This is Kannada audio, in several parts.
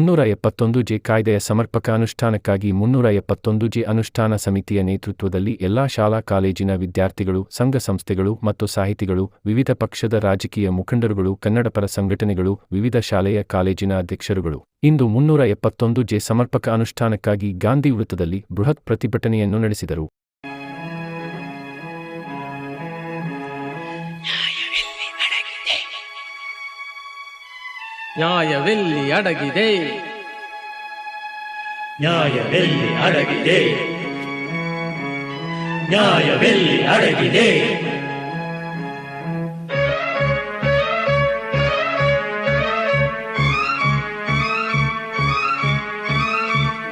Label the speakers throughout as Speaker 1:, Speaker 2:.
Speaker 1: ಮುನ್ನೂರ ಎಪ್ಪತ್ತೊಂದು ಜೆ ಕಾಯ್ದೆಯ ಸಮರ್ಪಕ ಅನುಷ್ಠಾನಕ್ಕಾಗಿ ಮುನ್ನೂರ ಎಪ್ಪತ್ತೊಂದು ಜೆ ಅನುಷ್ಠಾನ ಸಮಿತಿಯ ನೇತೃತ್ವದಲ್ಲಿ ಎಲ್ಲಾ ಶಾಲಾ, ಕಾಲೇಜಿನ ವಿದ್ಯಾರ್ಥಿಗಳು, ಸಂಘ ಸಂಸ್ಥೆಗಳು ಮತ್ತು ಸಾಹಿತಿಗಳು, ವಿವಿಧ ಪಕ್ಷದ ರಾಜಕೀಯ ಮುಖಂಡರುಗಳು, ಕನ್ನಡಪರ ಸಂಘಟನೆಗಳು, ವಿವಿಧ ಶಾಲೆಯ ಕಾಲೇಜಿನ ಅಧ್ಯಕ್ಷರುಗಳು. ಇಂದು ಮುನ್ನೂರ ಎಪ್ಪತ್ತೊಂದು ಜೆ ಸಮರ್ಪಕ ಅನುಷ್ಠಾನಕ್ಕಾಗಿ ಗಾಂಧಿ ವೃತ್ತದಲ್ಲಿ ಬೃಹತ್ ಪ್ರತಿಭಟನೆಯನ್ನು ನಡೆಸಿದರು.
Speaker 2: ನ್ಯಾಯವೆಲ್ಲಿ ಅಡಗಿದೆ
Speaker 3: ನ್ಯಾಯವೆಲ್ಲಿ ಅಡಗಿದೆ ನ್ಯಾಯವೆಲ್ಲಿ ಅಡಗಿದೆ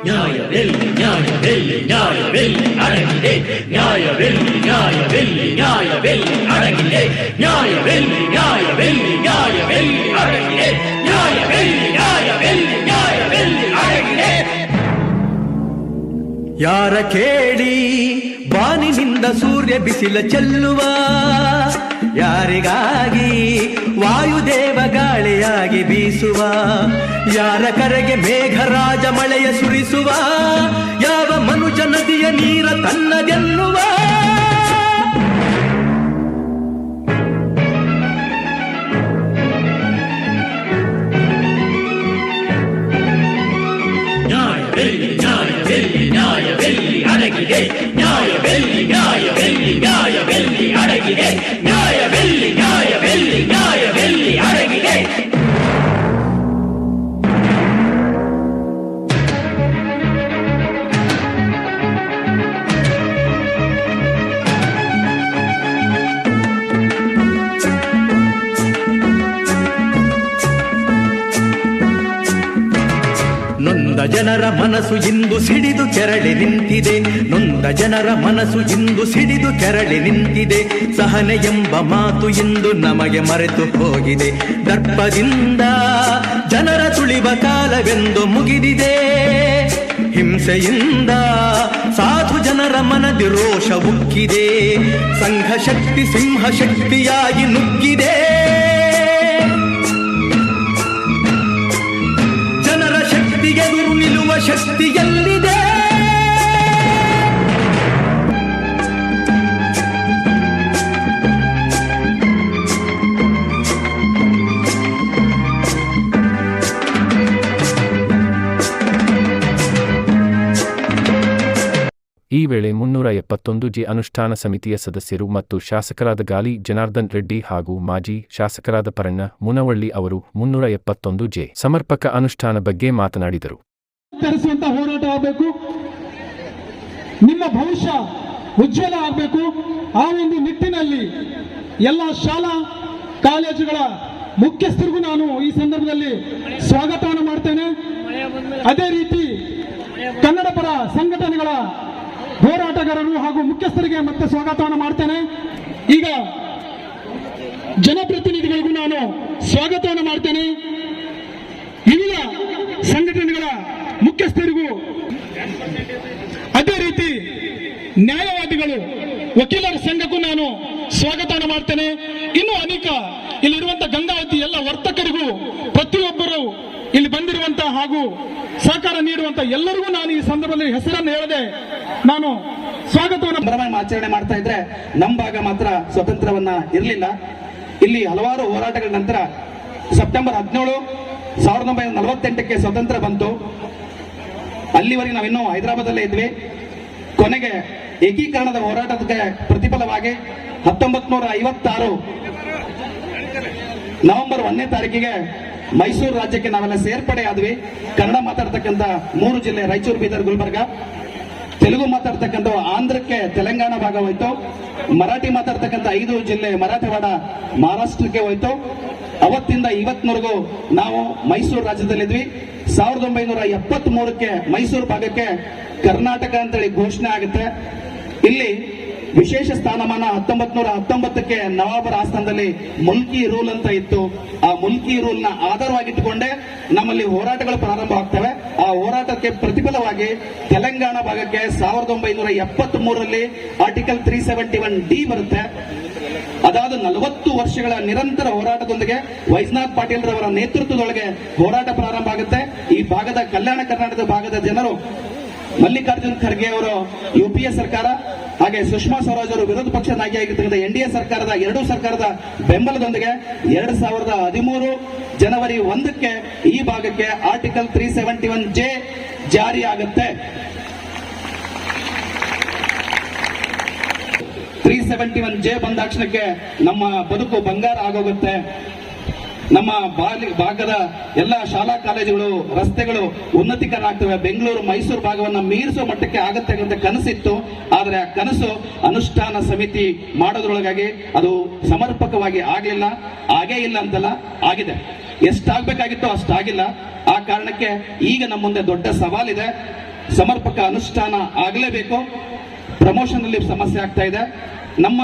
Speaker 3: ನ್ಯಾಯವೆಲ್ಲಿ ನ್ಯಾಯವೆಲ್ಲಿ ನ್ಯಾಯವೆಲ್ಲಿ ಅಡಗಿದೆ ನ್ಯಾಯವೆಲ್ಲಿ ನ್ಯಾಯವೆಲ್ಲಿ ನ್ಯಾಯವೆಲ್ಲಿ ಅಡಗಿದೆ ನ್ಯಾಯವೆಲ್ಲಿ
Speaker 4: ಯಾರ ಕೇಳಿ ಬಾನಿನಿಂದ ಸೂರ್ಯ ಬಿಸಿಲ ಚೆಲ್ಲುವ? ಯಾರಿಗಾಗಿ ವಾಯುದೇವ ಗಾಳಿಯಾಗಿ ಬೀಸುವ? ಯಾರ ಕರೆಗೆ ಮೇಘರಾಜ ಮಳೆಯ ಸುರಿಸುವ? ಯಾವ ಮನುಜ ನದಿಯ ನೀರ ತನ್ನದೆನ್ನುವ day. ಜನರ ಮನಸ್ಸು ಇಂದು ಸಿಡಿದು ಕೆರಳಿ ನಿಂತಿದೆ. ಸಹನೆ ಎಂಬ ಮಾತು ಇಂದು ನಮಗೆ ಮರೆತು ಹೋಗಿದೆ. ದರ್ಪದಿಂದ ಜನರ ತುಳಿವ ಕಾಲವೆಂದು ಮುಗಿದಿದೆ. ಹಿಂಸೆಯಿಂದ ಸಾಧು ಜನರ ಮನದಿ ರೋಷ ಉಕ್ಕಿದೆ. ಸಂಘ ಶಕ್ತಿ, ಸಿಂಹ ಶಕ್ತಿಯಾಗಿ ನುಗ್ಗಿದೆ. ಜನರ ಶಕ್ತಿಗೆದುರು ನಿಲ್ಲುವ ಶಕ್ತಿ
Speaker 1: ಈ ವೇಳೆ ಮುನ್ನೂರ ಎಪ್ಪತ್ತೊಂದು ಜೆ ಅನುಷ್ಠಾನ ಸಮಿತಿಯ ಸದಸ್ಯರು ಮತ್ತು ಶಾಸಕರಾದ ಗಾಲಿ ಜನಾರ್ದನ್ ರೆಡ್ಡಿ ಹಾಗೂ ಮಾಜಿ ಶಾಸಕರಾದ ಪರಣ್ಣ ಮುನವಳ್ಳಿ ಅವರು ಮುನ್ನೂರ ಎಪ್ಪತ್ತೊಂದು ಜೆ ಸಮರ್ಪಕ ಅನುಷ್ಠಾನ ಬಗ್ಗೆ ಮಾತನಾಡಿದರು.
Speaker 5: ಹೋರಾಟ ನಿಮ್ಮ ಭವಿಷ್ಯ ಉಜ್ವಲ ಆಗಬೇಕು. ಆ ಒಂದು ನಿಟ್ಟಿನಲ್ಲಿ ಎಲ್ಲ ಶಾಲಾ, ಕಾಲೇಜುಗಳ ಮುಖ್ಯಸ್ಥರಿಗೂ ನಾನು ಈ ಸಂದರ್ಭದಲ್ಲಿ ಸ್ವಾಗತವನ್ನು ಮಾಡ್ತೇನೆ. ಅದೇ ರೀತಿ ಕನ್ನಡ ಪರ ಸಂಘಟನೆಗಳ ಹೋರಾಟಗಾರರು ಹಾಗೂ ಮುಖ್ಯಸ್ಥರಿಗೆ ಮತ್ತೆ ಸ್ವಾಗತವನ್ನು ಮಾಡ್ತೇನೆ. ಈಗ ಜನಪ್ರತಿನಿಧಿಗಳಿಗೂ ನಾನು ಸ್ವಾಗತವನ್ನು ಮಾಡ್ತೇನೆ. ವಿವಿಧ ಸಂಘಟನೆಗಳ ಮುಖ್ಯಸ್ಥರಿಗೂ ಅದೇ ರೀತಿ ನ್ಯಾಯವಾದಿಗಳು, ವಕೀಲರ ಸಂಘಕ್ಕೂ ನಾನು ಸ್ವಾಗತವನ್ನು ಮಾಡ್ತೇನೆ. ಇನ್ನು ಅನೇಕ ಇಲ್ಲಿರುವಂತಹ ಗಂಗಾವತಿ ಎಲ್ಲ ವರ್ತಕರಿಗೂ ಪ್ರತಿಯೊಬ್ಬರು ಬಂದಿರುವಂತಹ ಹಾಗೂ ಸಹಕಾರ ನೀಡುವಂತ ಎಲ್ಲರಿಗೂ ನಾನು ಈ ಸಂದರ್ಭದಲ್ಲಿ ಹೆಸರನ್ನು ಹೇಳದೆ ನಾನು ಸ್ವಾಗತವನ್ನು
Speaker 6: ಆಚರಣೆ ಮಾಡ್ತಾ ಇದ್ರೆ ನಮ್ಮ ಭಾಗ ಮಾತ್ರ ಸ್ವತಂತ್ರವನ್ನ ಇರಲಿಲ್ಲ. ಇಲ್ಲಿ ಹಲವಾರು ಹೋರಾಟಗಳ ನಂತರ ಸೆಪ್ಟೆಂಬರ್ ಹದಿನೇಳು ಸಾವಿರದ ಒಂಬೈನೂರ ನಲವತ್ತೆಂಟಕ್ಕೆ ಸ್ವತಂತ್ರ ಬಂತು. ಅಲ್ಲಿವರೆಗೆ ನಾವಿನ್ನೂ ಹೈದರಾಬಾದಲ್ಲೇ ಇದ್ವಿ. ಕೊನೆಗೆ ಏಕೀಕರಣದ ಹೋರಾಟಕ್ಕೆ ಪ್ರತಿಫಲವಾಗಿ ಹತ್ತೊಂಬತ್ ನೂರ ಐವತ್ತಾರು ನವೆಂಬರ್ ಒಂದನೇ ತಾರೀಕಿಗೆ ಮೈಸೂರು ರಾಜ್ಯಕ್ಕೆ ನಾವೆಲ್ಲ ಸೇರ್ಪಡೆ ಆದ್ವಿ. ಕನ್ನಡ ಮಾತಾಡ್ತಕ್ಕಂಥ ಮೂರು ಜಿಲ್ಲೆ, ರಾಯಚೂರು, ಬೀದರ್, ಗುಲ್ಬರ್ಗ. ತೆಲುಗು ಮಾತಾಡ್ತಕ್ಕಂಥ ಆಂಧ್ರಕ್ಕೆ ತೆಲಂಗಾಣ ಭಾಗ ಹೋಯ್ತು ಮರಾಠಿ ಮಾತಾಡ್ತಕ್ಕಂಥ ಐದು ಜಿಲ್ಲೆ ಮರಾಠವಾಡ ಮಹಾರಾಷ್ಟ್ರಕ್ಕೆ ಹೋಯ್ತು. ಅವತ್ತಿಂದ ಇವತ್ತಿನವರೆಗೂ ನಾವು ಮೈಸೂರು ರಾಜ್ಯದಲ್ಲಿದ್ವಿ. ಸಾವಿರದ ಒಂಬೈನೂರ ಎಪ್ಪತ್ತ್ ಮೂರಕ್ಕೆ ಮೈಸೂರು ಭಾಗಕ್ಕೆ ಕರ್ನಾಟಕ ಅಂತೇಳಿ ಘೋಷಣೆ ಆಗುತ್ತೆ. ಇಲ್ಲಿ ವಿಶೇಷ ಸ್ಥಾನಮಾನ ಹತ್ತೊಂಬತ್ ನೂರ ಹತ್ತೊಂಬತ್ತಕ್ಕೆ ನವಾಬರ ಆಸ್ಥಾನದಲ್ಲಿ ಮುಲ್ಕಿ ರೂಲ್ ಅಂತ ಇತ್ತು. ಆ ಮುಲ್ಕಿ ರೂಲ್ನ ಆಧಾರವಾಗಿಟ್ಟುಕೊಂಡೇ ನಮ್ಮಲ್ಲಿ ಹೋರಾಟಗಳು ಪ್ರಾರಂಭ ಆಗ್ತವೆ. ಆ ಹೋರಾಟಕ್ಕೆ ಪ್ರತಿಫಲವಾಗಿ ತೆಲಂಗಾಣ ಭಾಗಕ್ಕೆ ಸಾವಿರದ ಒಂಬೈನೂರ ಎಪ್ಪತ್ತ್ ಮೂರರಲ್ಲಿ article three seventy one D ಬರುತ್ತೆ. ಅದಾದ ನಲವತ್ತು ವರ್ಷಗಳ ನಿರಂತರ ಹೋರಾಟದೊಂದಿಗೆ ವೈಜ್ನಾಥ್ ಪಾಟೀಲ್ ರವರ ನೇತೃತ್ವದೊಳಗೆ ಹೋರಾಟ ಪ್ರಾರಂಭ ಆಗುತ್ತೆ. ಈ ಭಾಗದ ಕಲ್ಯಾಣ ಕರ್ನಾಟಕದ ಭಾಗದ ಜನರು ಮಲ್ಲಿಕಾರ್ಜುನ್ ಖರ್ಗೆ ಅವರು ಯು ಸರ್ಕಾರ, ಹಾಗೆ ಸುಷ್ಮಾ ಸ್ವರಾಜ್ ಅವರು ವಿರೋಧ ಪಕ್ಷ ನಾಯಕಿಯಾಗಿರ್ತಕ್ಕಂಥ ಎನ್ ಡಿ ಎ ಸರ್ಕಾರದ, ಎರಡೂ ಸರ್ಕಾರದ ಬೆಂಬಲದೊಂದಿಗೆ ಎರಡ್ ಸಾವಿರದ ಹದಿಮೂರು ಜನವರಿ ಒಂದಕ್ಕೆ ಈ ಭಾಗಕ್ಕೆ article three seventy one J ಜಾರಿ ಆಗುತ್ತೆ. ತ್ರೀ ಸೆವೆಂಟಿ ಒನ್ ಜೆ ಬಂದಾಕ್ಷಣಕ್ಕೆ ನಮ್ಮ ಬದುಕು ಬಂಗಾರ ಆಗೋಗುತ್ತೆ. ನಮ್ಮ ಭಾಗದ ಎಲ್ಲ ಶಾಲಾ ಕಾಲೇಜುಗಳು, ರಸ್ತೆಗಳು ಉನ್ನತೀಕರಣ ಆಗ್ತವೆ ಬೆಂಗಳೂರು, ಮೈಸೂರು ಭಾಗವನ್ನು ಮೀರಿಸುವ ಮಟ್ಟಕ್ಕೆ ಆಗತ್ತೆ ಅಂತ ಕನಸಿತ್ತು. ಆದರೆ ಆ ಕನಸು ಅನುಷ್ಠಾನ ಸಮಿತಿ ಮಾಡೋದ್ರೊಳಗಾಗಿ ಅದು ಸಮರ್ಪಕವಾಗಿ ಆಗಲಿಲ್ಲ. ಆಗೇ ಇಲ್ಲ ಅಂತಲ್ಲ, ಆಗಿದೆ. ಎಷ್ಟಾಗಬೇಕಾಗಿತ್ತೋ ಅಷ್ಟಾಗಿಲ್ಲ. ಆ ಕಾರಣಕ್ಕೆ ಈಗ ನಮ್ಮ ಮುಂದೆ ದೊಡ್ಡ ಸವಾಲಿದೆ. ಸಮರ್ಪಕ ಅನುಷ್ಠಾನ ಆಗಲೇಬೇಕು. ಪ್ರಮೋಷನ್ ಅಲ್ಲಿ ಸಮಸ್ಯೆ ಆಗ್ತಾ ಇದೆ. ನಮ್ಮ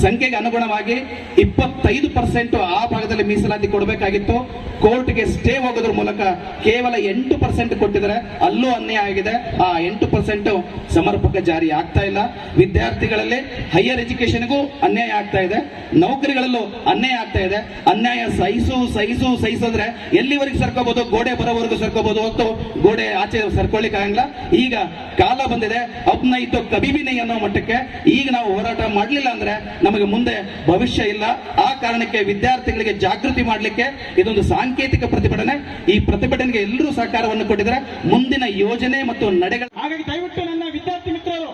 Speaker 6: ಸಂಖ್ಯೆಗೆ ಅನುಗುಣವಾಗಿ ಇಪ್ಪತ್ತೈದು ಪರ್ಸೆಂಟ್ ಆ ಭಾಗದಲ್ಲಿ ಮೀಸಲಾತಿ ಕೊಡಬೇಕಾಗಿತ್ತು. ಕೋರ್ಟ್ಗೆ ಸ್ಟೇ ಹೋಗೋದ್ರ ಮೂಲಕ ಕೇವಲ ಎಂಟು ಪರ್ಸೆಂಟ್ ಕೊಟ್ಟಿದ್ದಾರೆ. ಅಲ್ಲೂ ಅನ್ಯಾಯ ಆಗಿದೆ. ಆ ಎಂಟು ಪರ್ಸೆಂಟ್ ಸಮರ್ಪಕ ಜಾರಿ ಆಗ್ತಾ ಇಲ್ಲ. ವಿದ್ಯಾರ್ಥಿಗಳಲ್ಲಿ ಹೈಯರ್ ಎಜುಕೇಶನ್ಗೂ ಅನ್ಯಾಯ ಆಗ್ತಾ ಇದೆ. ನೌಕರಿಗಳಲ್ಲೂ ಅನ್ಯಾಯ ಆಗ್ತಾ ಇದೆ. ಅನ್ಯಾಯ ಸಹಿಸು ಸಹಿಸು, ಸಹಿಸಿದ್ರೆ ಎಲ್ಲಿವರೆಗೆ ಸರ್ಕೋಬಹುದು ಗೋಡೆ ಬರೋವರೆಗೂ ಸರ್ಕೋಬಹುದು ಹೊತ್ತು ಗೋಡೆ ಆಚೆ ಸರ್ಕೊಳ್ಳಿಕ್ಕೆ ಆಗಿಲ್ಲ ಈಗ ಕಾಲ ಬಂದಿದೆ. ಅಪ್ನೈತು ಕಬಿಬಿನೈ ಅನ್ನೋ ಮಟ್ಟಕ್ಕೆ. ಈಗ ನಾವು ಹೋರಾಟ ಮಾಡಲಿಲ್ಲ ಅಂದ್ರೆ ನಮಗೆ ಮುಂದೆ ಭವಿಷ್ಯ ಇಲ್ಲ. ಆ ಕಾರಣಕ್ಕೆ ವಿದ್ಯಾರ್ಥಿಗಳಿಗೆ ಜಾಗೃತಿ ಮಾಡಲಿಕ್ಕೆ ಇದೊಂದು ಸಾಂಕೇತಿಕ ಪ್ರತಿಭಟನೆ. ಈ ಪ್ರತಿಭಟನೆಗೆ ಎಲ್ಲರೂ ಸಹಕಾರವನ್ನು ಕೊಟ್ಟಿದ್ದಾರೆ. ಮುಂದಿನ ಯೋಜನೆ ಮತ್ತು ನಡೆಗಳು
Speaker 5: ಹಾಗಾಗಿ ದಯವಿಟ್ಟು ನನ್ನ ವಿದ್ಯಾರ್ಥಿ ಮಿತ್ರರು,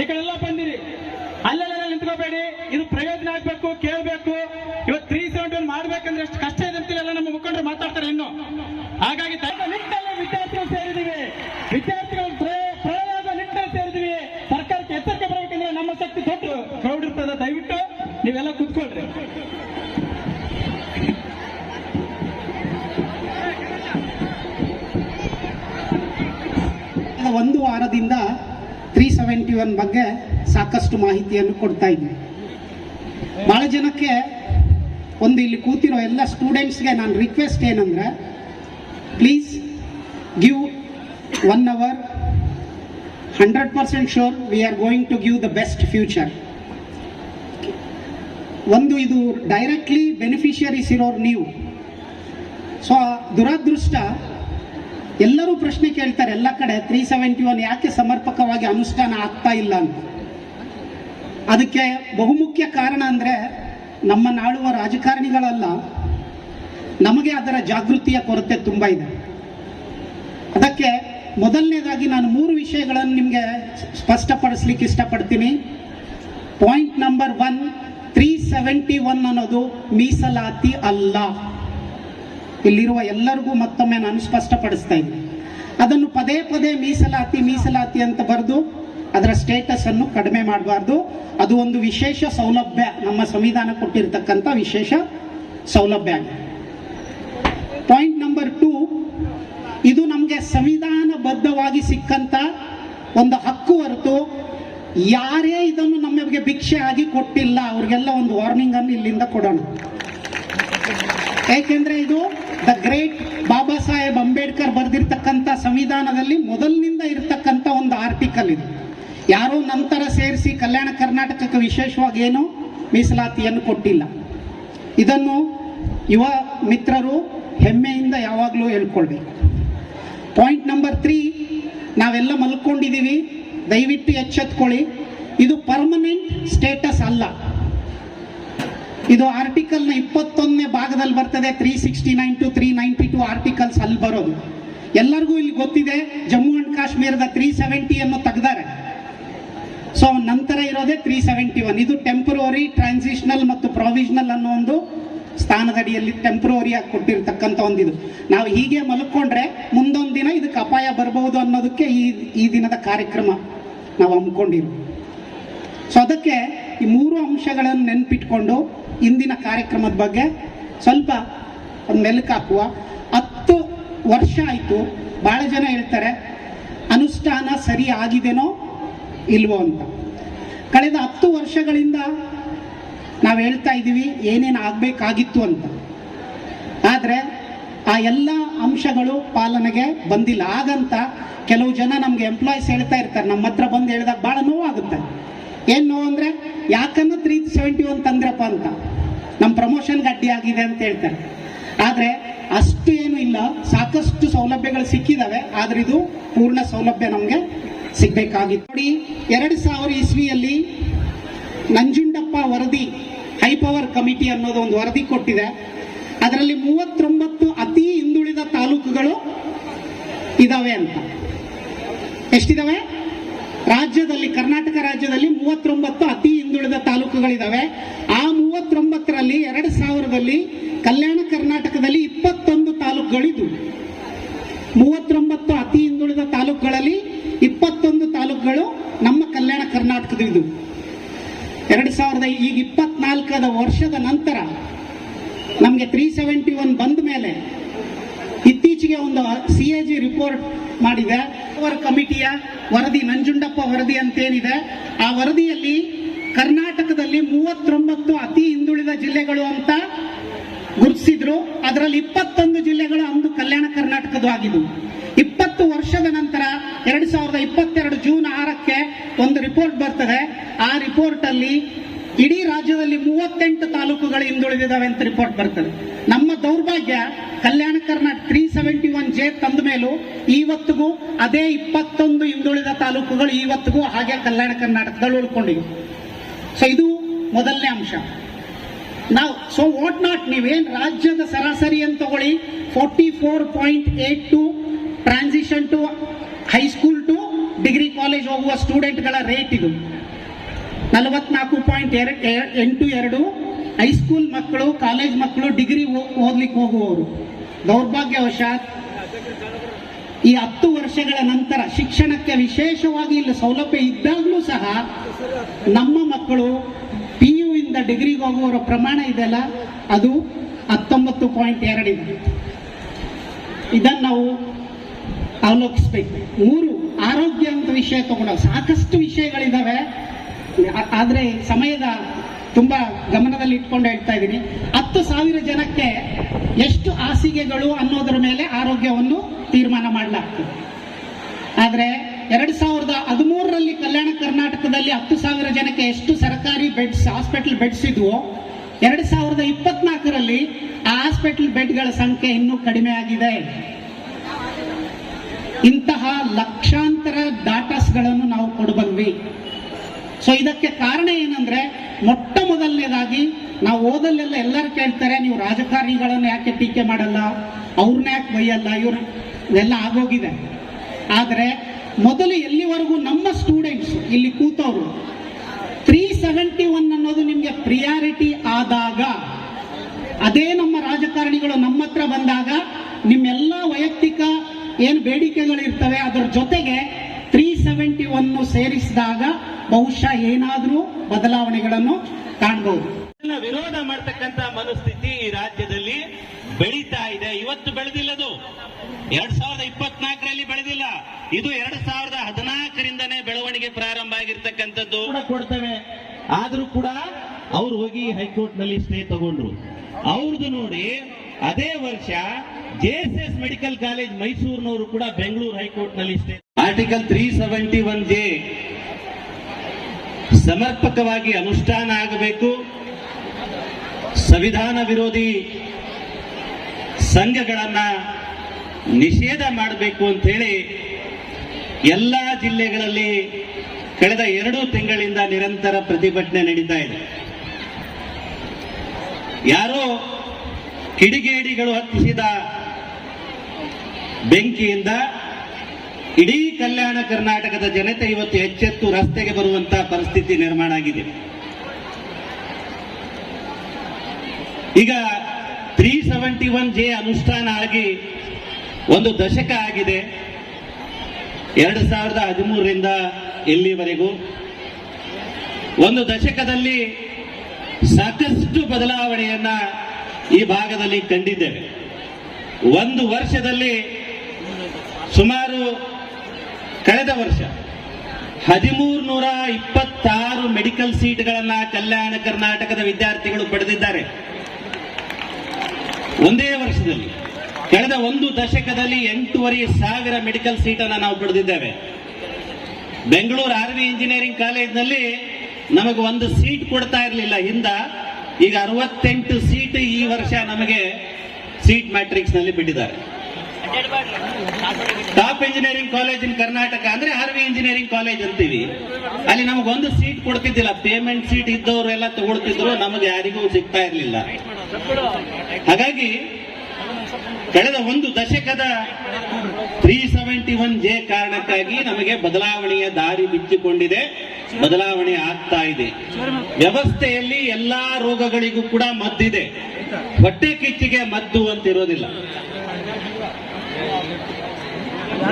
Speaker 5: ಈ ಕಡೆಲ್ಲ ಬಂದಿರಿ. ಅಲ್ಲೆಲ್ಲ ನಿಂತ್ಕೋಬೇಡಿ. ಇದು ಪ್ರಯೋಜನ ಆಗ್ಬೇಕು, ಕೇಳಬೇಕು. ಇವತ್ತು ತ್ರೀ ಸೆವೆಂಟಿ ಒನ್ ಮಾಡ್ಬೇಕಂದ್ರೆ ಎಷ್ಟು ಕಷ್ಟ ಇದೆ ಅಂತಿಲ್ಲ ನಮ್ಮ ಮುಖಂಡರು ಮಾತಾಡ್ತಾರೆ ಇನ್ನು. ಹಾಗಾಗಿ ದಯವಿಟ್ಟು ನಿಟ್ಟಲ್ಲಿ ವಿದ್ಯಾರ್ಥಿಗಳು ಸೇರಿದೀವಿ ವಿದ್ಯಾರ್ಥಿಗಳು ಪ್ರ- ಪ್ರಳಯದ ನಿಟ್ಟಲ್ಲಿ ಸೇರಿದೀವಿ ಸರ್ಕಾರಕ್ಕೆ ಎಚ್ಚರಿಕೆ ಬರಬೇಕಂದ್ರೆ ನಮ್ಮ ಶಕ್ತಿ ದೊಡ್ಡ ಕ್ರೌಡ್ ಇರ್ತದೆ ದಯವಿಟ್ಟು ನೀವೆಲ್ಲ ಕೂತ್ಕೊಳ್ರಿ
Speaker 7: ಕಳೆದ ಒಂದು ವಾರದಿಂದ ತ್ರೀ ಸೆವೆಂಟಿ ಒನ್ ಬಗ್ಗೆ ಸಾಕಷ್ಟು ಮಾಹಿತಿಯನ್ನು ಕೊಡ್ತಾ ಇದ್ವಿ. ಬಹಳ ಜನಕ್ಕೆ ಒಂದು ಇಲ್ಲಿ ಕೂತಿರೋ ಎಲ್ಲ ಸ್ಟೂಡೆಂಟ್ಸ್ಗೆ ನಾನು ರಿಕ್ವೆಸ್ಟ್ ಏನಂದ್ರೆ please give one hour hundred percent sure we are going to give the best future ಒಂದು ಇದು ಡೈರೆಕ್ಟ್ಲಿ ಬೆನಿಫಿಷಿಯರೀಸ್ ಇರೋರು ನೀವು. ಸೊ ದುರಾದೃಷ್ಟ ಎಲ್ಲರೂ ಪ್ರಶ್ನೆ ಕೇಳ್ತಾರೆ, ಎಲ್ಲ ಕಡೆ ತ್ರೀ ಸೆವೆಂಟಿ ಒನ್ ಯಾಕೆ ಸಮರ್ಪಕವಾಗಿ ಅನುಷ್ಠಾನ ಆಗ್ತಾ ಇಲ್ಲ ಅಂತ. ಅದಕ್ಕೆ ಬಹುಮುಖ್ಯ ಕಾರಣ ಅಂದರೆ ನಮ್ಮ ನಾಳುವ ರಾಜಕಾರಣಿಗಳಲ್ಲ, ನಮಗೆ ಅದರ ಜಾಗೃತಿಯ ಕೊರತೆ ತುಂಬ ಇದೆ. ಅದಕ್ಕೆ ಮೊದಲನೇದಾಗಿ ನಾನು ಮೂರು ವಿಷಯಗಳನ್ನು ನಿಮಗೆ ಸ್ಪಷ್ಟಪಡಿಸ್ಲಿಕ್ಕೆ ಇಷ್ಟಪಡ್ತೀನಿ. Point number one three seventy one ಅನ್ನೋದು ಮೀಸಲಾತಿ ಅಲ್ಲ. ಇಲ್ಲಿರುವ ಎಲ್ಲರಿಗೂ ಮತ್ತೊಮ್ಮೆ ನಾನು ಸ್ಪಷ್ಟಪಡಿಸ್ತಾ ಇದ್ದೀನಿ ಅದನ್ನು ಪದೇ ಪದೇ ಮೀಸಲಾತಿ ಮೀಸಲಾತಿ ಅಂತ ಬರೆದು ಅದರ ಸ್ಟೇಟಸ್ ಅನ್ನು ಕಡಿಮೆ ಮಾಡಬಾರ್ದು. ಅದು ಒಂದು ವಿಶೇಷ ಸೌಲಭ್ಯ, ನಮ್ಮ ಸಂವಿಧಾನ ಕೊಟ್ಟಿರ್ತಕ್ಕಂಥ ವಿಶೇಷ ಸೌಲಭ್ಯ ಪಾಯಿಂಟ್ ನಂಬರ್ ಟೂ ಇದು ನಮಗೆ ಸಂವಿಧಾನಬದ್ಧವಾಗಿ ಸಿಕ್ಕಂತ ಒಂದು ಹಕ್ಕು ಹೊರತು ಯಾರೇ ಇದನ್ನು ನಮಗೆ ಭಿಕ್ಷೆ ಆಗಿ ಕೊಟ್ಟಿಲ್ಲ, ಅವ್ರಿಗೆಲ್ಲ ಒಂದು ವಾರ್ನಿಂಗ್ ಅನ್ನು ಇಲ್ಲಿಂದ ಕೊಡೋಣ. ಏಕೆಂದ್ರೆ ಇದು ದ ಗ್ರೇಟ್ ಬಾಬಾ ಸಾಹೇಬ್ ಅಂಬೇಡ್ಕರ್ ಬರೆದಿರ್ತಕ್ಕಂಥ ಸಂವಿಧಾನದಲ್ಲಿ ಮೊದಲಿನಿಂದ ಇರತಕ್ಕಂಥ ಒಂದು ಆರ್ಟಿಕಲ್ ಇದು. ಯಾರೋ ನಂತರ ಸೇರಿಸಿ ಕಲ್ಯಾಣ ಕರ್ನಾಟಕಕ್ಕೆ ವಿಶೇಷವಾಗಿ ಏನು ಮೀಸಲಾತಿಯನ್ನು ಕೊಟ್ಟಿಲ್ಲ. ಇದನ್ನು ಯುವ ಮಿತ್ರರು ಹೆಮ್ಮೆಯಿಂದ ಯಾವಾಗಲೂ ಹೇಳ್ಕೊಳ್ಬೇಕು. ಪಾಯಿಂಟ್ ನಂಬರ್ ತ್ರೀ ನಾವೆಲ್ಲ ಮಲ್ಕೊಂಡಿದ್ದೀವಿ. ದಯವಿಟ್ಟು ಎಚ್ಚೆತ್ಕೊಳ್ಳಿ. ಇದು ಪರ್ಮನೆಂಟ್ ಸ್ಟೇಟಸ್ ಅಲ್ಲ. ಇದು ಆರ್ಟಿಕಲ್ನ ಇಪ್ಪತ್ತೊಂದನೇ ಭಾಗದಲ್ಲಿ ಬರ್ತದೆ. Three sixty nine to three ninety two articles ಅಲ್ಲಿ ಬರೋದು. ಎಲ್ಲರಿಗೂ ಇಲ್ಲಿ ಗೊತ್ತಿದೆ, ಜಮ್ಮು ಅಂಡ್ ಕಾಶ್ಮೀರದ ತ್ರೀ ಸೆವೆಂಟಿಯನ್ನು ತೆಗ್ದಾರೆ. ಸೊ ನಂತರ ಇರೋದೇ ತ್ರೀ ಸೆವೆಂಟಿ ಒನ್ ಇದು ಟೆಂಪರರಿ ಟ್ರಾನ್ಸಿಷನಲ್ ಮತ್ತು ಪ್ರೊವಿಷನಲ್ ಅನ್ನೋ ಒಂದು ಸ್ಥಾನದಡಿಯಲ್ಲಿ ಟೆಂಪ್ರವರಿಯಾಗಿ ಕೊಟ್ಟಿರ್ತಕ್ಕಂಥ ಒಂದಿದು. ನಾವು ಹೀಗೆ ಮಲ್ಕೊಂಡ್ರೆ ಮುಂದೊಂದು ದಿನ ಇದಕ್ಕೆ ಅಪಾಯ ಬರಬಹುದು ಅನ್ನೋದಕ್ಕೆ ಈ ಈ ದಿನದ ಕಾರ್ಯಕ್ರಮ ನಾವು ಹಮ್ಮಿಕೊಂಡಿರೋ ಸೊ ಅದಕ್ಕೆ ಈ ಮೂರು ಅಂಶಗಳನ್ನು ನೆನ್ಪಿಟ್ಕೊಂಡು ಇಂದಿನ ಕಾರ್ಯಕ್ರಮದ ಬಗ್ಗೆ ಸ್ವಲ್ಪ ಒಂದು ಮೆಲುಕು ಹಾಕುವ. ಹತ್ತು ವರ್ಷ ಆಯಿತು. ಭಾಳ ಜನ ಹೇಳ್ತಾರೆ, ಅನುಷ್ಠಾನ ಸರಿ ಆಗಿದೆನೋ ಇಲ್ವೋ ಅಂತ. ಕಳೆದ ಹತ್ತು ವರ್ಷಗಳಿಂದ ನಾವು ಹೇಳ್ತಾ ಇದ್ದೀವಿ ಏನೇನು ಆಗಬೇಕಾಗಿತ್ತು ಅಂತ. ಆದರೆ ಆ ಎಲ್ಲ ಅಂಶಗಳು ಪಾಲನೆಗೆ ಬಂದಿಲ್ಲ. ಹಾಗಂತ ಕೆಲವು ಜನ ನಮಗೆ ಎಂಪ್ಲಾಯೀಸ್ ಹೇಳ್ತಾ ಇರ್ತಾರೆ ನಮ್ಮ ಹತ್ರ ಬಂದು ಹೇಳಿದಾಗ ಭಾಳ ನೋವಾಗುತ್ತೆ. ಏನು ನೋವು ಅಂದರೆ ಯಾಕನ್ನು ತ್ರೀ ಸೆವೆಂಟಿ ಒನ್ ತಂದ್ರಪ್ಪ ಅಂತ. ನಮ್ಮ ಪ್ರಮೋಷನ್ ಗಡ್ಡಿ ಆಗಿದೆ ಅಂತ ಹೇಳ್ತಾರೆ. ಆದ್ರೆ ಅಷ್ಟು ಏನು ಇಲ್ಲ, ಸಾಕಷ್ಟು ಸೌಲಭ್ಯಗಳು ಸಿಕ್ಕಿದಾವೆ, ಆದ್ರೆ ಇದು ಪೂರ್ಣ ಸೌಲಭ್ಯ ನಮಗೆ ಸಿಗ್ಬೇಕಾಗಿತ್ತು. ನೋಡಿ, ಎರಡು ಸಾವಿರ ಇಸ್ವಿಯಲ್ಲಿ ನಂಜುಂಡಪ್ಪ ವರದಿ ಹೈ ಪವರ್ ಕಮಿಟಿ ಅನ್ನೋದು ಒಂದು ವರದಿ ಕೊಟ್ಟಿದೆ. ಅದರಲ್ಲಿ ಮೂವತ್ತೊಂಬತ್ತು ಅತಿ ಹಿಂದುಳಿದ ತಾಲೂಕುಗಳು ಇದಾವೆ ಅಂತ. ಎಷ್ಟಿದಾವೆ? ರಾಜ್ಯದಲ್ಲಿ, ಕರ್ನಾಟಕ ರಾಜ್ಯದಲ್ಲಿ ಮೂವತ್ತೊಂಬತ್ತು ಅತಿ ಹಿಂದುಳಿದ ತಾಲೂಕುಗಳಿದಾವೆ. ಆ ಮೂವತ್ತೊಂಬತ್ತರಲ್ಲಿ ಎರಡು ಸಾವಿರದಲ್ಲಿ ಕಲ್ಯಾಣ ಕರ್ನಾಟಕದಲ್ಲಿ ಇಪ್ಪತ್ತೊಂದು ತಾಲೂಕುಗಳಿದ್ವು. ಮೂವತ್ತೊಂಬತ್ತು ಅತಿ ಹಿಂದುಳಿದ ತಾಲೂಕುಗಳಲ್ಲಿ ಇಪ್ಪತ್ತೊಂದು ತಾಲೂಕುಗಳು ನಮ್ಮ ಕಲ್ಯಾಣ ಕರ್ನಾಟಕದಿದ್ದು ಎರಡು ಸಾವಿರದ ಈಗ ಇಪ್ಪತ್ನಾಲ್ಕದ ವರ್ಷದ ನಂತರ ನಮಗೆ ತ್ರೀ ಸೆವೆಂಟಿ ಒನ್ ಬಂದ ಮೇಲೆ ಇತ್ತೀಚೆಗೆ ಒಂದು ಸಿ ಎ ಜಿ ರಿಪೋರ್ಟ್ ಮಾಡಿದೆ. ಅವರ ಕಮಿಟಿಯ ವರದಿ, ನಂಜುಂಡಪ್ಪ ವರದಿ ಅಂತೇನಿದೆ. ಆ ವರದಿಯಲ್ಲಿ ಕರ್ನಾಟಕದಲ್ಲಿ ಮೂವತ್ತೊಂಬತ್ತು ಅತಿ ಹಿಂದುಳಿದ ಜಿಲ್ಲೆಗಳು ಅಂತ ಗುರುತಿಸಿದ್ರು. ಅದರಲ್ಲಿ ಇಪ್ಪತ್ತೊಂದು ಜಿಲ್ಲೆಗಳು ಅಂದು ಕಲ್ಯಾಣ ಕರ್ನಾಟಕದ ಆಗಿದ್ವು ಇಪ್ಪತ್ತು ವರ್ಷದ ನಂತರ ಎರಡ್ ಸಾವಿರದ ಇಪ್ಪತ್ತೆರಡು ಜೂನ್ ಆರಕ್ಕೆ ಒಂದು ರಿಪೋರ್ಟ್ ಬರ್ತದೆ. ಆ ರಿಪೋರ್ಟ್ ಅಲ್ಲಿ ಇಡೀ ರಾಜ್ಯದಲ್ಲಿ ಮೂವತ್ತೆಂಟು ತಾಲೂಕುಗಳು ಹಿಂದುಳಿದಿದ್ದಾವೆ ಅಂತ ರಿಪೋರ್ಟ್ ಬರ್ತದೆ. ನಮ್ಮ ದೌರ್ಭಾಗ್ಯ Kalyana Karnataka three seventy one J ತಂದ ಮೇಲೂ ಇವತ್ತಿಗೂ ಅದೇ ಇಪ್ಪತ್ತೊಂದು ಹಿಂದುಳಿದ ತಾಲೂಕುಗಳು ಇವತ್ತಿಗೂ ಹಾಗೆ ಕಲ್ಯಾಣ ಕರ್ನಾಟಕದಲ್ಲಿ ಉಳ್ಕೊಂಡಿವೆ. ಸೊ ಇದು ಮೊದಲನೇ ಅಂಶ. ನಾವು ಸೊ ವಾಟ್ ನಾಟ್ ನೀವೇನು ರಾಜ್ಯದ ಸರಾಸರಿ ಅಂತ ತಗೊಳ್ಳಿ forty four point eight two transition to high school to degree college ಹೋಗುವ ಸ್ಟೂಡೆಂಟ್ಗಳ ರೇಟ್ ಇದು. ನಲವತ್ನಾಲ್ಕು ಪಾಯಿಂಟ್ ಎರಡು ಎಂಟು ಎರಡು ಹೈಸ್ಕೂಲ್ ಮಕ್ಕಳು, ಕಾಲೇಜ್ ಮಕ್ಕಳು ಡಿಗ್ರಿ ಓದ್ಲಿಕ್ಕೆ ಹೋಗುವವರು. ದೌರ್ಭಾಗ್ಯವಶಾತ್, ಈ ಹತ್ತು ವರ್ಷಗಳ ನಂತರ ಶಿಕ್ಷಣಕ್ಕೆ ವಿಶೇಷವಾಗಿ ಇಲ್ಲಿ ಸೌಲಭ್ಯ ಇದ್ದಾಗಲೂ ಸಹ ನಮ್ಮ ಮಕ್ಕಳು ಪಿ ಯು ಇಂದ ಡಿಗ್ರಿಗೆ ಹೋಗುವವರ ಪ್ರಮಾಣ ಇದೆಯಲ್ಲ, ಅದು ಹತ್ತೊಂಬತ್ತು ಪಾಯಿಂಟ್ ಎರಡಿದೆ. ಇದನ್ನು ನಾವು ಅವಲೋಕಿಸ್ಬೇಕು. ಮೂರು ಆರೋಗ್ಯ ಅಂತ ವಿಷಯ ತಗೊಂಡ ಸಾಕಷ್ಟು ವಿಷಯಗಳಿದಾವೆ. ಆ- ಆದ್ರೆ ಸಮಯದ ತುಂಬಾ ಗಮನದಲ್ಲಿ ಇಟ್ಕೊಂಡು ಹೇಳ್ತಾ ಇದ್ದೀನಿ. ಹತ್ತು ಸಾವಿರ ಜನಕ್ಕೆ ಎಷ್ಟು ಹಾಸಿಗೆಗಳು ಅನ್ನೋದರ ಮೇಲೆ ಆರೋಗ್ಯವನ್ನು ತೀರ್ಮಾನ ಮಾಡಲಾಗ್ತದೆ. ಆದರೆ ಎರಡು ಸಾವಿರದ ಹದಿಮೂರರಲ್ಲಿ ಕಲ್ಯಾಣ ಕರ್ನಾಟಕದಲ್ಲಿ ಹತ್ತು ಸಾವಿರ ಜನಕ್ಕೆ ಎಷ್ಟು ಸರ್ಕಾರಿ ಬೆಡ್ಸ್, ಹಾಸ್ಪಿಟಲ್ ಬೆಡ್ಸ್ ಇದ್ವೋ, ಎರಡು ಸಾವಿರದ ಇಪ್ಪತ್ನಾಲ್ಕರಲ್ಲಿ ಆ ಹಾಸ್ಪಿಟಲ್ ಬೆಡ್ಗಳ ಸಂಖ್ಯೆ ಇನ್ನೂ ಕಡಿಮೆ ಆಗಿದೆ. ಇಂತಹ ಲಕ್ಷಾಂತರ ಡಾಟಾಸ್ಗಳನ್ನು ನಾವು ಕೊಡಬಲ್ವಿ ಸೊ ಇದಕ್ಕೆ ಕಾರಣ ಏನಂದ್ರೆ ಮೊಟ್ಟ ಮೊದಲನೇದಾಗಿ ನಾವು ಓದಲ್ಲೆಲ್ಲ ಎಲ್ಲರೂ ಕೇಳ್ತಾರೆ, ನೀವು ರಾಜಕಾರಣಿಗಳನ್ನು ಯಾಕೆ ಟೀಕೆ ಮಾಡಲ್ಲ? ಅವ್ರನ್ನ ಯಾಕೆ ಬೈಯಲ್ಲ? ಇವ್ರ ಇದೆಲ್ಲ ಆಗೋಗಿದೆ. ಆದರೆ ಮೊದಲು ಎಲ್ಲಿವರೆಗೂ ನಮ್ಮ ಸ್ಟೂಡೆಂಟ್ಸ್ ಇಲ್ಲಿ ಕೂತವರು ತ್ರೀ ಸೆವೆಂಟಿ ಒನ್ ಅನ್ನೋದು ನಿಮಗೆ ಪ್ರಿಯಾರಿಟಿ ಆದಾಗ, ಅದೇ ನಮ್ಮ ರಾಜಕಾರಣಿಗಳು ನಮ್ಮ ಹತ್ರ ಬಂದಾಗ ನಿಮ್ಮೆಲ್ಲ ವೈಯಕ್ತಿಕ ಏನು ಬೇಡಿಕೆಗಳಿರ್ತವೆ ಅದರ ಜೊತೆಗೆ ತ್ರೀ ಸೆವೆಂಟಿ ಒನ್ ಸೇರಿಸಿದಾಗ ಬಹುಶಃ ಏನಾದರೂ ಬದಲಾವಣೆಗಳನ್ನು ಕಾಣಬಹುದು
Speaker 3: ಇದನ್ನ ವಿರೋಧ ಮಾಡ್ತಕ್ಕಂತ ಮನಸ್ಥಿತಿ ಈ ರಾಜ್ಯದಲ್ಲಿ ಬೆಳೀತಾ ಇದೆ. ಇವತ್ತು ಬೆಳೆದಿಲ್ಲದು. ಎರಡ್ ಸಾವಿರದ ಇಪ್ಪತ್ನಾಲ್ಕರಲ್ಲಿ ಬೆಳೆದಿಲ್ಲ. ಇದು ಎರಡ್ ಸಾವಿರದ ಹದಿನಾಲ್ಕರಿಂದನೇ ಬೆಳವಣಿಗೆ ಪ್ರಾರಂಭ ಆಗಿರ್ತಕ್ಕಂಥದ್ದು. ಕೂಡ ಕೊಡ್ತೇವೆ. ಆದ್ರೂ ಕೂಡ ಅವ್ರು ಹೋಗಿ ಹೈಕೋರ್ಟ್ನಲ್ಲಿ ಸ್ಟೇ ತಗೊಂಡ್ರು. ಅವ್ರದ್ದು ನೋಡಿ ಅದೇ ವರ್ಷ JSS S S medical college ಮೈಸೂರಿನವರು ಕೂಡ ಬೆಂಗಳೂರು ಹೈಕೋರ್ಟ್ನಲ್ಲಿ stay article three seventy one J ಸಮರ್ಪಕವಾಗಿ ಅನುಷ್ಠಾನ ಆಗಬೇಕು. ಸಂವಿಧಾನ ವಿರೋಧಿ ಸಂಘಗಳನ್ನ ನಿಷೇಧ ಮಾಡಬೇಕು ಅಂತ ಹೇಳಿ ಎಲ್ಲ ಜಿಲ್ಲೆಗಳಲ್ಲಿ ಕಳೆದ ಎರಡು ತಿಂಗಳಿಂದ ನಿರಂತರ ಪ್ರತಿಭಟನೆ ನಡೀತಾ ಇದೆ. ಯಾರೋ ಕಿಡಿಗೇಡಿಗಳು ಹತ್ತಿಸಿದ ಬೆಂಕಿಯಿಂದ ಇಡೀ ಕಲ್ಯಾಣ ಕರ್ನಾಟಕದ ಜನತೆ ಇವತ್ತು ಎಚ್ಚೆತ್ತು ರಸ್ತೆಗೆ ಬರುವಂತಹ ಪರಿಸ್ಥಿತಿ ನಿರ್ಮಾಣ ಆಗಿದೆ. ಈಗ ತ್ರೀ ಸೆವೆಂಟಿ ಒನ್ ಜೆ ಅನುಷ್ಠಾನ ಆಗಿ ಒಂದು ದಶಕ ಆಗಿದೆ. ಎರಡು ಸಾವಿರದ ಹದಿಮೂರರಿಂದ ಇಲ್ಲಿವರೆಗೂ ಒಂದು ದಶಕದಲ್ಲಿ ಸಾಕಷ್ಟು ಬದಲಾವಣೆಯನ್ನ ಈ ಭಾಗದಲ್ಲಿ ಕಂಡಿದ್ದೇವೆ. ಒಂದು ವರ್ಷದಲ್ಲಿ ಸುಮಾರು ಕಳೆದ ವರ್ಷ ಹದಿಮೂರು ನೂರ ಇಪ್ಪತ್ತಾರು ಮೆಡಿಕಲ್ ಸೀಟ್ಗಳನ್ನ ಕಲ್ಯಾಣ ಕರ್ನಾಟಕದ ವಿದ್ಯಾರ್ಥಿಗಳು ಪಡೆದಿದ್ದಾರೆ. ಒಂದೇ ವರ್ಷದಲ್ಲಿ, ಕಳೆದ ಒಂದು ದಶಕದಲ್ಲಿ ಎಂಟೂವರೆ ಸಾವಿರ ಮೆಡಿಕಲ್ ಸೀಟನ್ನು ನಾವು ಪಡೆದಿದ್ದೇವೆ. ಬೆಂಗಳೂರು ಆರ್ವಿ ಇಂಜಿನಿಯರಿಂಗ್ ಕಾಲೇಜಿನಲ್ಲಿ ನಮಗೆ ಒಂದು ಸೀಟ್ ಕೊಡ್ತಾ ಇರಲಿಲ್ಲ. ಹಿಂದ ಈಗ ಅರವತ್ತೆಂಟು ಸೀಟ್ ಈ ವರ್ಷ ನಮಗೆ ಸೀಟ್ ಮ್ಯಾಟ್ರಿಕ್ಸ್ನಲ್ಲಿ ಬಿಟ್ಟಿದ್ದಾರೆ. Top engineering college in Karnataka ಅಂದ್ರೆ ಆರ್ವಿ ಇಂಜಿನಿಯರಿಂಗ್ ಕಾಲೇಜ್ ಅಂತೀವಿ. ಅಲ್ಲಿ ನಮಗೊಂದು ಸೀಟ್ ಕೊಡ್ತಿದ್ದಿಲ್ಲ. ಪೇಮೆಂಟ್ ಸೀಟ್ ಇದ್ದವರೆಲ್ಲ ತಗೊಳ್ತಿದ್ರು. ನಮಗೆ ಯಾರಿಗೂ ಸಿಗ್ತಾ ಇರಲಿಲ್ಲ. ಹಾಗಾಗಿ ಕಳೆದ ಒಂದು ದಶಕದ ತ್ರೀ ಸೆವೆಂಟಿ ಒನ್ ಜೆ ಕಾರಣಕ್ಕಾಗಿ ನಮಗೆ ಬದಲಾವಣೆಯ ದಾರಿ ಬಿಚ್ಚಿಕೊಂಡಿದೆ. ಬದಲಾವಣೆ ಆಗ್ತಾ ಇದೆ. ವ್ಯವಸ್ಥೆಯಲ್ಲಿ ಎಲ್ಲಾ ರೋಗಗಳಿಗೂ ಕೂಡ ಮದ್ದಿದೆ. ಹೊಟ್ಟೆ ಕಿಚ್ಚಿಗೆ ಮದ್ದು ಅಂತ ಇರೋದಿಲ್ಲ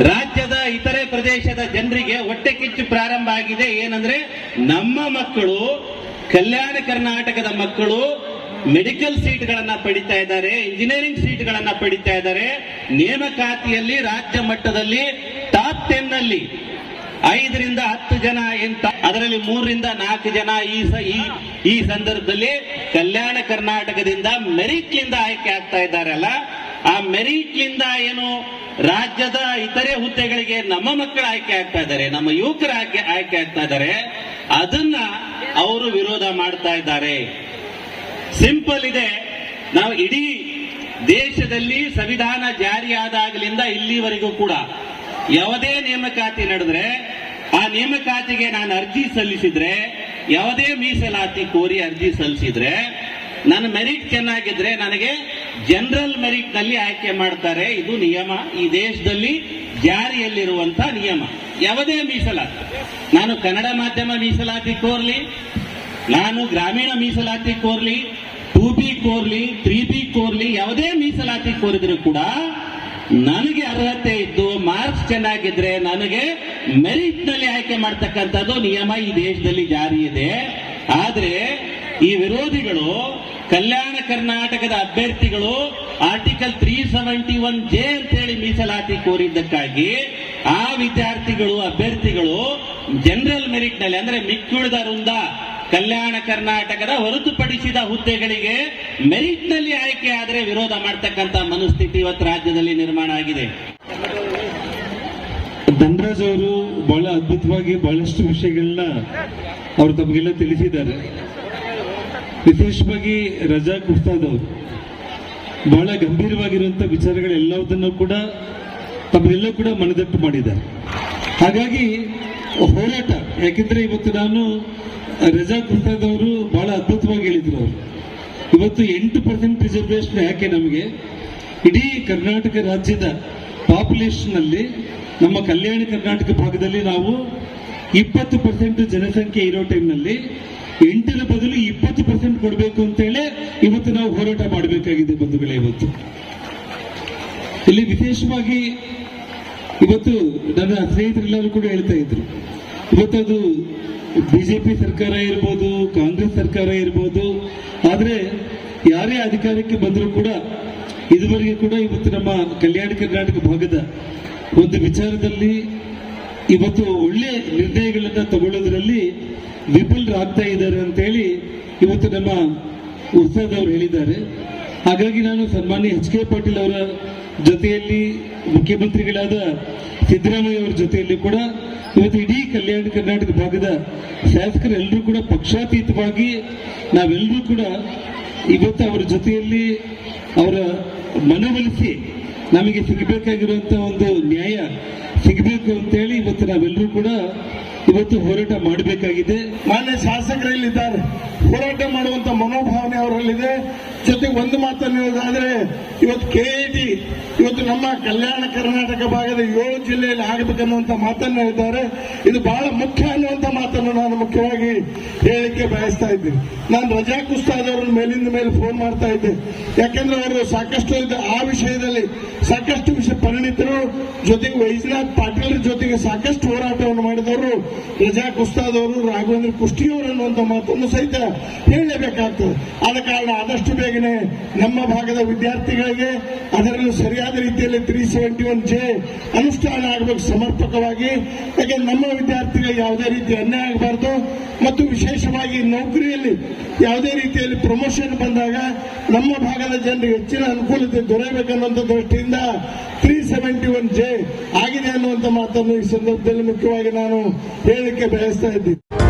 Speaker 3: ರಾಜ್ಯದ ಇತರೆ ಪ್ರದೇಶದ ಜನರಿಗೆ ಹೊಟ್ಟೆ ಕಿಚ್ಚು ಪ್ರಾರಂಭ ಆಗಿದೆ. ಏನಂದ್ರೆ ನಮ್ಮ ಮಕ್ಕಳು, ಕಲ್ಯಾಣ ಕರ್ನಾಟಕದ ಮಕ್ಕಳು ಮೆಡಿಕಲ್ ಸೀಟ್ಗಳನ್ನ ಪಡಿತಾ ಇದ್ದಾರೆ, ಇಂಜಿನಿಯರಿಂಗ್ ಸೀಟ್ಗಳನ್ನ ಪಡಿತಾ ಇದ್ದಾರೆ. ನೇಮಕಾತಿಯಲ್ಲಿ ರಾಜ್ಯ ಮಟ್ಟದಲ್ಲಿ ಟಾಪ್ ಟೆನ್ನಲ್ಲಿ ಐದರಿಂದ ಹತ್ತು ಜನ ಎಂತ, ಅದರಲ್ಲಿ ಮೂರರಿಂದ ನಾಲ್ಕು ಜನ ಈ ಈ- ಸಂದರ್ಭದಲ್ಲಿ ಕಲ್ಯಾಣ ಕರ್ನಾಟಕದಿಂದ ಮೆರಿಟ್ ಲಿಂದ ಆಯ್ಕೆ ಆಗ್ತಾ ಇದ್ದಾರಲ್ಲ ಆ ಮೆರಿಟ್ ಲಿಂದ ಏನು ರಾಜ್ಯದ ಇತರೆ ಹುದ್ದೆಗಳಿಗೆ ನಮ್ಮ ಮಕ್ಕಳು ಆಯ್ಕೆ ಆಗ್ತಾ ಇದ್ದಾರೆ, ನಮ್ಮ ಯುವಕರು ಆಯ್ಕೆ ಆಯ್ಕೆ ಆಗ್ತಾ ಇದ್ದಾರೆ. ಅದನ್ನ ಅವರು ವಿರೋಧ ಮಾಡ್ತಾ ಇದ್ದಾರೆ. ಸಿಂಪಲ್ ಇದೆ. ನಾವು ಇಡೀ ದೇಶದಲ್ಲಿ ಸಂವಿಧಾನ ಜಾರಿಯಾದಾಗಲಿಂದ ಇಲ್ಲಿವರೆಗೂ ಕೂಡ ಯಾವುದೇ ನೇಮಕಾತಿ ನಡೆದ್ರೆ ಆ ನೇಮಕಾತಿಗೆ ನಾನು ಅರ್ಜಿ ಸಲ್ಲಿಸಿದ್ರೆ, ಯಾವುದೇ ಮೀಸಲಾತಿ ಕೋರಿ ಅರ್ಜಿ ಸಲ್ಲಿಸಿದ್ರೆ, ನನ್ನ ಮೆರಿಟ್ ಚೆನ್ನಾಗಿದ್ರೆ ನನಗೆ ಜನರಲ್ ಮೆರಿಟ್ನಲ್ಲಿ ಆಯ್ಕೆ ಮಾಡ್ತಾರೆ. ಇದು ನಿಯಮ. ಈ ದೇಶದಲ್ಲಿ ಜಾರಿಯಲ್ಲಿರುವಂತ ನಿಯಮ. ಯಾವುದೇ ಮೀಸಲಾತಿ. ನಾನು ಕನ್ನಡ ಮಾಧ್ಯಮ ಮೀಸಲಾತಿ ಕೋರ್ಲಿ, ನಾನು ಗ್ರಾಮೀಣ ಮೀಸಲಾತಿ ಕೋರ್ಲಿ ಟೂ ಬಿ ಕೋರ್ಲಿ ತ್ರೀ ಬಿ ಕೋರ್ಲಿ, ಯಾವುದೇ ಮೀಸಲಾತಿ ಕೋರಿದ್ರು ಕೂಡ ನನಗೆ ಅರ್ಹತೆ ಇದ್ದು ಮಾರ್ಕ್ಸ್ ಚೆನ್ನಾಗಿದ್ರೆ ನನಗೆ ಮೆರಿಟ್ನಲ್ಲಿ ಆಯ್ಕೆ ಮಾಡ್ತಕ್ಕಂಥದ್ದು ನಿಯಮ ಈ ದೇಶದಲ್ಲಿ ಜಾರಿ ಇದೆ. ಆದ್ರೆ ಈ ವಿರೋಧಿಗಳು ಕಲ್ಯಾಣ ಕರ್ನಾಟಕದ ಅಭ್ಯರ್ಥಿಗಳು article three seventy one J ಅಂತೇಳಿ ಮೀಸಲಾತಿ ಕೋರಿದ್ದಕ್ಕಾಗಿ ಆ ವಿದ್ಯಾರ್ಥಿಗಳು, ಅಭ್ಯರ್ಥಿಗಳು ಜನರಲ್ ಮೆರಿಟ್ನಲ್ಲಿ ಅಂದ್ರೆ ಮಿಕ್ಕುಳಿದ ವೃಂದ ಕಲ್ಯಾಣ ಕರ್ನಾಟಕದ ಹೊರತುಪಡಿಸಿದ ಹುದ್ದೆಗಳಿಗೆ ಮೆರಿಟ್ನಲ್ಲಿ ಆಯ್ಕೆ ಆದರೆ ವಿರೋಧ ಮಾಡ್ತಕ್ಕಂತ ಮನಸ್ಥಿತಿ ಇವತ್ತು ರಾಜ್ಯದಲ್ಲಿ ನಿರ್ಮಾಣ ಆಗಿದೆ.
Speaker 8: ಧನರಾಜ್ ಅವರು ಬಹಳ ಅದ್ಭುತವಾಗಿ ಬಹಳಷ್ಟು ವಿಷಯಗಳನ್ನ ಅವರು ತಮಗೆಲ್ಲ ತಿಳಿಸಿದ್ದಾರೆ. ವಿಶೇಷವಾಗಿ ರಜಾ ಉಸ್ತಾದ್ ಅವರು ಬಹಳ ಗಂಭೀರವಾಗಿರುವಂಥ ವಿಚಾರಗಳೆಲ್ಲವುದನ್ನು ಕೂಡ ತಮ್ಮೆಲ್ಲ ಕೂಡ ಮನದಟ್ಟು ಮಾಡಿದ್ದಾರೆ. ಹಾಗಾಗಿ ಹೋರಾಟ, ಯಾಕೆಂದ್ರೆ ಇವತ್ತು ನಾನು ರಜಾ ಉಸ್ತಾದ್ ಅವರು ಬಹಳ ಅದ್ಭುತವಾಗಿ ಹೇಳಿದ್ರು ಅವರು. ಇವತ್ತು ಎಂಟು ಪರ್ಸೆಂಟ್ ರಿಸರ್ವೇಶನ್ ಯಾಕೆ ನಮಗೆ? ಇಡೀ ಕರ್ನಾಟಕ ರಾಜ್ಯದ ಪಾಪ್ಯುಲೇಷನ್ ಅಲ್ಲಿ ನಮ್ಮ ಕಲ್ಯಾಣ ಕರ್ನಾಟಕ ಭಾಗದಲ್ಲಿ ನಾವು ಇಪ್ಪತ್ತು ಪರ್ಸೆಂಟ್ ಜನಸಂಖ್ಯೆ ಇರೋ ಟೈಮ್ನಲ್ಲಿ ಎಂಟರ ಬದಲು ಇಪ್ಪತ್ತು ಪರ್ಸೆಂಟ್ ಕೊಡಬೇಕು ಅಂತೇಳಿ ಇವತ್ತು ನಾವು ಹೋರಾಟ ಮಾಡಬೇಕಾಗಿದೆ ಬಂಧುಗಳೇ ಇವತ್ತು. ಇಲ್ಲಿ ವಿಶೇಷವಾಗಿ ಇವತ್ತು ನನ್ನ ಸ್ನೇಹಿತರೆಲ್ಲರೂ ಕೂಡ ಹೇಳ್ತಾ ಇದ್ರು. ಇವತ್ತು ಅದು ಬಿಜೆಪಿ ಸರ್ಕಾರ ಇರ್ಬೋದು, ಕಾಂಗ್ರೆಸ್ ಸರ್ಕಾರ ಇರ್ಬೋದು, ಆದ್ರೆ ಯಾರೇ ಅಧಿಕಾರಕ್ಕೆ ಬಂದರೂ ಕೂಡ ಇದುವರೆಗೆ ಕೂಡ ಇವತ್ತು ನಮ್ಮ ಕಲ್ಯಾಣ ಕರ್ನಾಟಕ ಭಾಗದ ಒಂದು ವಿಚಾರದಲ್ಲಿ ಇವತ್ತು ಒಳ್ಳೆ ನಿರ್ಣಯಗಳನ್ನ ತಗೊಳ್ಳೋದ್ರಲ್ಲಿ ವಿಫಲರಾಗ್ತಾ ಇದ್ದಾರೆ ಅಂತೇಳಿ ಇವತ್ತು ನಮ್ಮ ಉತ್ಸವ್ ಅವರು ಹೇಳಿದ್ದಾರೆ. ಹಾಗಾಗಿ ನಾನು ಸನ್ಮಾನ್ಯ ಎಚ್ ಕೆ ಪಾಟೀಲ್ ಅವರ ಜೊತೆಯಲ್ಲಿ ಮುಖ್ಯಮಂತ್ರಿಗಳಾದ ಸಿದ್ದರಾಮಯ್ಯ ಅವರ ಜೊತೆಯಲ್ಲಿ ಕೂಡ ಇವತ್ತು ಇಡೀ ಕಲ್ಯಾಣ ಕರ್ನಾಟಕ ಭಾಗದ ಶಾಸಕರೆಲ್ಲರೂ ಕೂಡ ಪಕ್ಷಾತೀತವಾಗಿ ನಾವೆಲ್ಲರೂ ಕೂಡ ಇವತ್ತು ಅವರ ಜೊತೆಯಲ್ಲಿ ಅವರ ಮನವೊಲಿಸಿ ನಮಗೆ ಸಿಗಬೇಕಾಗಿರುವಂತಹ ಒಂದು ನ್ಯಾಯ ಸಿಗಬೇಕು ಅಂತೇಳಿ ಇವತ್ತು ನಾವೆಲ್ಲರೂ ಕೂಡ ಇವತ್ತು ಹೋರಾಟ ಮಾಡಬೇಕಾಗಿದೆ.
Speaker 9: ಮಾನ್ಯ ಶಾಸಕರಲ್ಲಿದ್ದಾರೆ ಹೋರಾಟ ಮಾಡುವಂತ ಮನೋಭಾವನೆ ಅವರಲ್ಲಿದೆ. ಜೊತೆಗೆ ಒಂದು ಮಾತನ್ನು ಹೇಳೋದಾದ್ರೆ ಇವತ್ತು ಕೆಎಟಿ ಇವತ್ತು ನಮ್ಮ ಕಲ್ಯಾಣ ಕರ್ನಾಟಕ ಭಾಗದ ಏಳು ಜಿಲ್ಲೆಯಲ್ಲಿ ಆಗಬೇಕನ್ನುವಂತ ಮಾತನ್ನು ಹೇಳಿದ್ದಾರೆ. ಇದು ಬಹಳ ಮುಖ್ಯ ಅನ್ನುವಂತ ಮಾತನ್ನು ನಾನು ಮುಖ್ಯವಾಗಿ ಹೇಳಿಕೆ ಬಯಸ್ತಾ ಇದ್ದೀನಿ. ನಾನು ರಜಾ ಕುಸ್ತಾದ್ ಅವರನ್ನು ಮೇಲಿಂದ ಮೇಲೆ ಫೋನ್ ಮಾಡ್ತಾ ಇದ್ದೆ. ಯಾಕೆಂದ್ರೆ ಅವರು ಸಾಕಷ್ಟು ಆ ವಿಷಯದಲ್ಲಿ ಸಾಕಷ್ಟು ವಿಷಯ ಪರಿಣಿತರು, ಜೊತೆಗೆ ವೈಜನಾಥ್ ಪಾಟೀಲ್ ಜೊತೆಗೆ ಸಾಕಷ್ಟು ಹೋರಾಟವನ್ನು ಮಾಡಿದವರು ರಜಾ ಕುಸ್ತಾದ್ ಅವರು, ರಾಘವೇಂದ್ರ ಕುಷ್ಟಿಯವರು ಅನ್ನುವಂತ ಮಾತನ್ನು ಸಹಿತ ಹೇಳಲೇಬೇಕಾಗ್ತದೆ. ಆದ ಕಾರಣ ಆದಷ್ಟು ನಮ್ಮ ಭಾಗದ ವಿದ್ಯಾರ್ಥಿಗಳಿಗೆ ಅದರಲ್ಲೂ ಸರಿಯಾದ ರೀತಿಯಲ್ಲಿ ತ್ರೀ ಸೆವೆಂಟಿ ಒನ್ ಜೆ ಅನುಷ್ಠಾನ ಆಗಬೇಕು ಸಮರ್ಪಕವಾಗಿ. ಯಾಕೆ ನಮ್ಮ ವಿದ್ಯಾರ್ಥಿಗಳಿಗೆ ಯಾವುದೇ ರೀತಿ ಅನ್ಯಾಯ ಆಗಬಾರ್ದು. ಮತ್ತು ವಿಶೇಷವಾಗಿ ನೌಕರಿಯಲ್ಲಿ ಯಾವುದೇ ರೀತಿಯಲ್ಲಿ ಪ್ರಮೋಷನ್ ಬಂದಾಗ ನಮ್ಮ ಭಾಗದ ಜನರಿಗೆ ಹೆಚ್ಚಿನ ಅನುಕೂಲತೆ ದೊರೆಯಬೇಕನ್ನುವಂಥ ದೃಷ್ಟಿಯಿಂದ ತ್ರೀ ಸೆವೆಂಟಿ ಒನ್ ಜೆ ಆಗಿದೆ ಅನ್ನುವಂಥ ಮಾತನ್ನು ಈ ಸಂದರ್ಭದಲ್ಲಿ ಮುಖ್ಯವಾಗಿ ನಾನು ಹೇಳಲಿಕ್ಕೆ ಬಯಸ್ತಾ ಇದ್ದೀನಿ.